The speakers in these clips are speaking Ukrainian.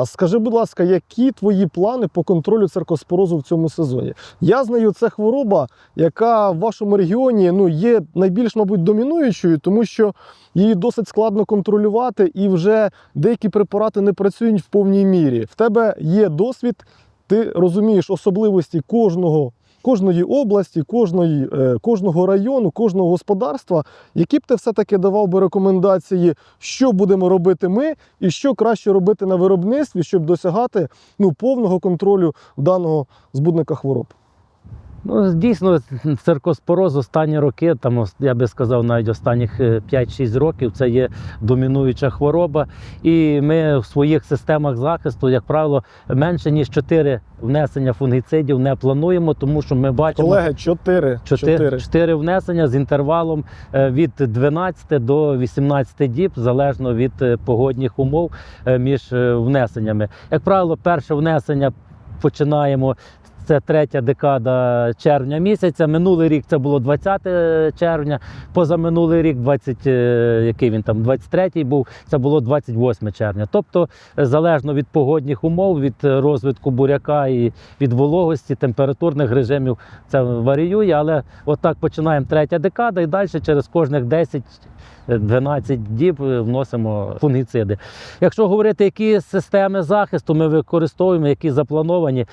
А скажи, будь ласка, які твої плани по контролю циркоспорозу в цьому сезоні? Я знаю, це хвороба, яка в вашому регіоні ну, є найбільш, мабуть, домінуючою, тому що її досить складно контролювати, і вже деякі препарати не працюють в повній мірі. В тебе є досвід, ти розумієш особливості кожного. Кожної області, кожної, е, кожного району, кожного господарства, які б ти все-таки давав би рекомендації, що будемо робити ми, і що краще робити на виробництві, щоб досягати ну, повного контролю даного збудника хвороб. Ну, дійсно, циркоспороз останні роки, там я би сказав, навіть останніх е, 5-6 років це є домінуюча хвороба. І ми в своїх системах захисту, як правило, менше ніж 4 внесення фунгіцидів не плануємо, тому що ми бачимо. Колеги, 4. 4, 4 внесення з інтервалом е, від 12 до 18 діб, залежно від е, погодних умов е, між е, внесеннями. Як правило, перше внесення починаємо. Це третя декада червня місяця. Минулий рік це було 20 червня. Позаминулий рік, 20, е, який він там, 23 був, це було 28 червня. Тобто, е, залежно від погодних умов, від е, розвитку буряка і від вологості, температурних режимів, це варіює, але отак починаємо третя декада і далі через кожних 10 12 діб вносимо фунгіциди. Якщо говорити, які системи захисту ми використовуємо, які заплановані,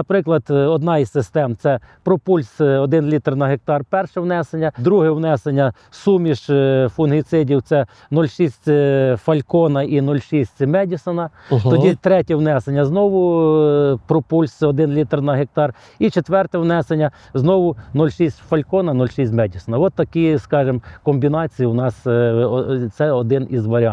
наприклад, е, одна із систем це пропульс е, 1 літр на гектар перше внесення, друге внесення суміш е, фунгіцидів це 0,6 е, фалькона і 0,6 медісона. Тоді третє внесення знову е, пропульс 1 літр на гектар. І четверте внесення знову 0,6 фалькона, 0,6 медісона. От такі, скажімо, комбінації у нас е, це один із варіантів.